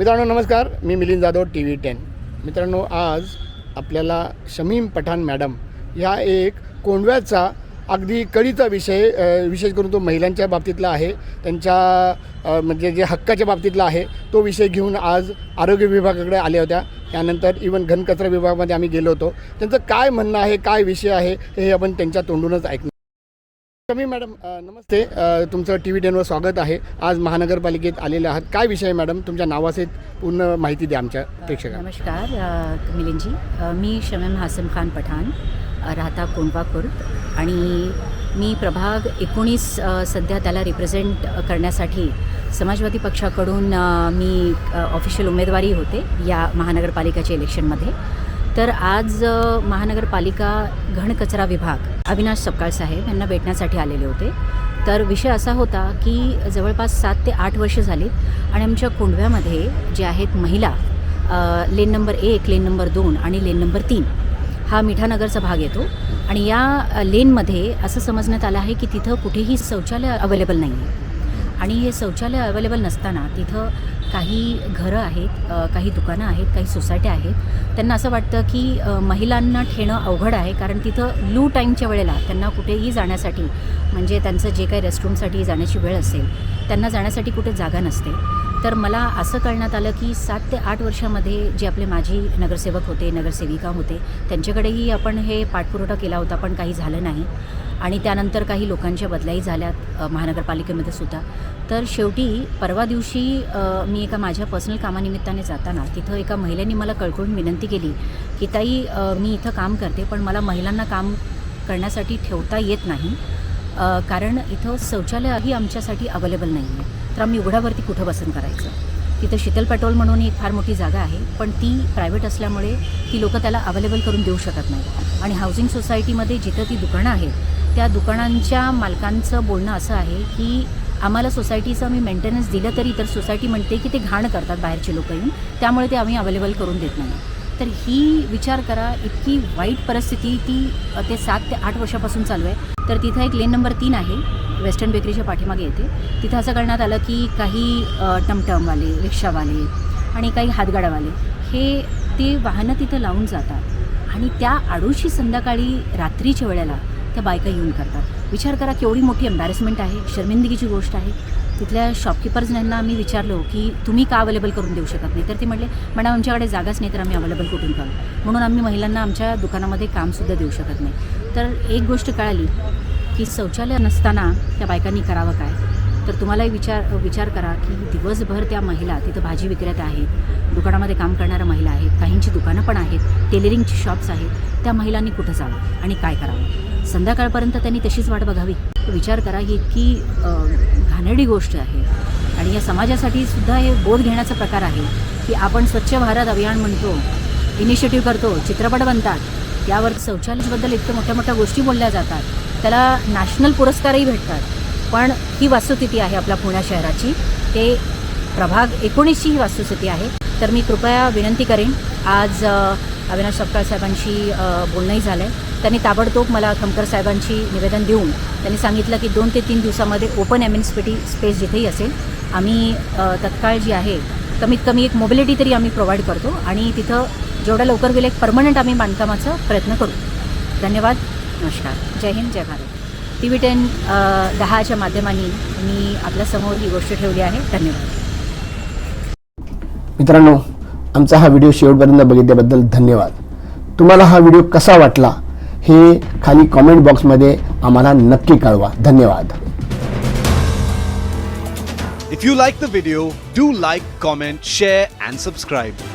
मित्रांनो नमस्कार. मी Milind Jadhav T V ten. मित्रांनो आज आपल्याला शमीम पठाण मॅडम ह्या एक कोंडव्याचा अगदी कळीचा विषय विशेष करून तो महिलांच्या बाबतीतला आहे. त्यांच्या म्हणजे जे हक्काच्या बाबतीतला आहे तो विषय घेऊन आज आरोग्य विभागाकडे आल्या होत्या. त्यानंतर इवन घनकचरा विभागामध्ये आम्ही गेलो होतो. त्यांचं काय म्हणणं आहे काय विषय आहे हे आपण त्यांच्या तोंडूनच ऐकणार शमी मॅडम नमस्ते. तुमचं टी व्ही टेनवर स्वागत आहे. आज महानगरपालिकेत आलेले आहात. काय विषय आहे मॅडम? तुमच्या नावासहित पूर्ण माहिती द्या आमच्या प्रेक्षकांना. नमस्कार मिलिंदजी. मी शमीम हासम खान पठाण राहता कोंडवा खुर्द आणि मी प्रभाग एकोणीस सध्या त्याला रिप्रेझेंट करण्यासाठी समाजवादी पक्षाकडून मी ऑफिशियल उमेदवारी होते या महानगरपालिकेच्या इलेक्शनमध्ये. तर आज महानगरपालिका घनकचरा विभाग अविनाश सपकाळ साहेब यांना भेटण्यासाठी आलेले होते. तर विषय असा होता की जवळपास सात ते आठ वर्ष झालीत आणि आमच्या कुंडव्यामध्ये जे आहेत महिला लेन नंबर एक लेन नंबर दोन आणि लेन नंबर तीन हा मिठानगरचा भाग येतो. आणि या लेनमध्ये असं समजण्यात आलं आहे की तिथं कुठेही शौचालय अवेलेबल नाही आहे आणि हे शौचालय अवेलेबल नसताना तिथं काही घरं आहेत काही दुकानं आहेत काही सोसायट्या आहेत. त्यांना असं वाटतं की महिलांना ठेणं अवघड आहे कारण तिथं लू टाईमच्या वेळेला त्यांना कुठेही जाण्यासाठी म्हणजे त्यांचं जे काही रेस्टरूमसाठी जाण्याची वेळ असेल त्यांना जाण्यासाठी कुठे जागा नसते. तर मला असं कळण्यात आलं की सात ते आठ वर्षामध्ये जे आपले माजी नगरसेवक होते नगरसेविका होते त्यांच्याकडेही आपण हे पाठपुरवठा केला होता पण काही झालं नाही. आणि त्यानंतर काही लोकांच्या बदलाही झाल्यात महानगरपालिकेमध्ये सुद्धा. तर शेवटी परवा दिवशी मी एका माझ्या पर्सनल कामानिमित्ताने जाताना तिथं एका महिलेने मला कळकळून विनंती केली की ताई मी इथं काम करते पण मला महिलांना काम करण्यासाठी ठेवता येत नाही. कारण इथं शौचालयही आमच्यासाठी अवेलेबल नाही आहे तर आम्ही उघड्यावरती कुठं बसन करायचं? तिथं शीतल पेट्रोल म्हणून एक फार मोठी जागा आहे पण ती प्रायव्हेट असल्यामुळे ती लोकं त्याला अवेलेबल करून देऊ शकत नाही आणि हाऊसिंग सोसायटीमध्ये जिथं ती दुकानं आहेत त्या दुकानांच्या मालकांचं बोलणं असं आहे की आम्हाला सोसायटीचं आम्ही मेंटेनन्स दिलं तरी तर सोसायटी म्हणते की ते घाण करतात बाहेरचे लोक येऊन. त्यामुळे ते आम्ही अवेलेबल करून देत नाही. तर ही विचार करा इतकी वाईट परिस्थिती ती ते सात ते आठ वर्षापासून चालू आहे. तर तिथं एक लेन नंबर तीन आहे वेस्टर्न बेकरीच्या पाठीमागे येते. तिथं असं करण्यात आलं की काही टमटमवाले रिक्षावाले आणि काही हातगाडावाले हे ते वाहनं तिथं लावून जातात. आणि त्या आडूशी संध्याकाळी रात्रीच्या वेळेला त्या बायका येऊन करतात. विचार करा केवढी मोठी एम्बॅरेसमेंट आहे शर्मिंदगीची गोष्ट आहे. तिथल्या शॉपकीपर्स यांना आम्ही विचारलो की तुम्ही का अवेलेबल करून देऊ शकत नाही? तर ते म्हटले मॅडम आमच्याकडे जागाच नाही तर आम्ही अवेलेबल कुठून करू? म्हणून आम्ही महिलांना आमच्या दुकानामध्ये कामसुद्धा देऊ शकत नाही. तर एक गोष्ट कळाली की शौचालय नसताना त्या बायकांनी करावं काय? तर तुम्हालाही विचार विचार करा की दिवसभर त्या महिला तिथं भाजी विक्रेत्या आहेत दुकानामध्ये काम करणाऱ्या महिला आहेत काहींची दुकानं पण आहेत टेलरिंगची शॉप्स आहेत त्या महिलांनी कुठं जावं आणि काय करावं? संध्याकाळपर्यंत त्यांनी तशीच वाट बघावी. विचार करा ही इतकी घाणेडी घाणेरडी गोष्ट आहे. आणि या समाजासाठी सुद्धा हे बोध घेण्याचा प्रकार आहे की आपण स्वच्छ भारत अभियान म्हणतो इनिशिएटिव्ह करतो चित्रपट बनतात. यावर शौचालयाबद्दल इतक्या मोठ्या मोठ्या गोष्टी बोलल्या जातात. त्याला नॅशनल पुरस्कारही भेटतात. पण ही वास्तुस्थिती आहे आपल्या पुण्या शहराची. ते प्रभाग एकोणीसची ही वास्तुस्थिती आहे. तर मी कृपया विनंती करेन आज अविनाश सपकाळ साहेबांशी बोलणंही झालं आहे त्यांनी ताबडतोब मला खमकर साहेबांची निवेदन देऊन त्यांनी सांगितलं की दोन ते तीन दिवसामध्ये ओपन एम्युनिसिपॅलिटी स्पेस जिथेही असेल आम्ही तत्काळ जी आहे कमीत कमी एक मोबिलिटी तरी आम्ही प्रोव्हाइड करतो आणि तिथं जेवढ्या लवकर होईल एक परमनंट आम्ही बांधकामाचा प्रयत्न करू. धन्यवाद. नमस्कार. जय हिंद जय भारत. टी व्ही टेन दहाच्या माध्यमाने मी आपल्यासमोर ही गोष्ट ठेवली आहे. धन्यवाद. मित्रांनो आमचा हा व्हिडिओ शेवटपर्यंत बघितल्याबद्दल धन्यवाद. तुम्हाला हा व्हिडिओ कसा वाटला हे खाली कॉमेंट बॉक्समध्ये आम्हाला नक्की कळवा. धन्यवाद. If you like the video, do like, comment, share, and subscribe.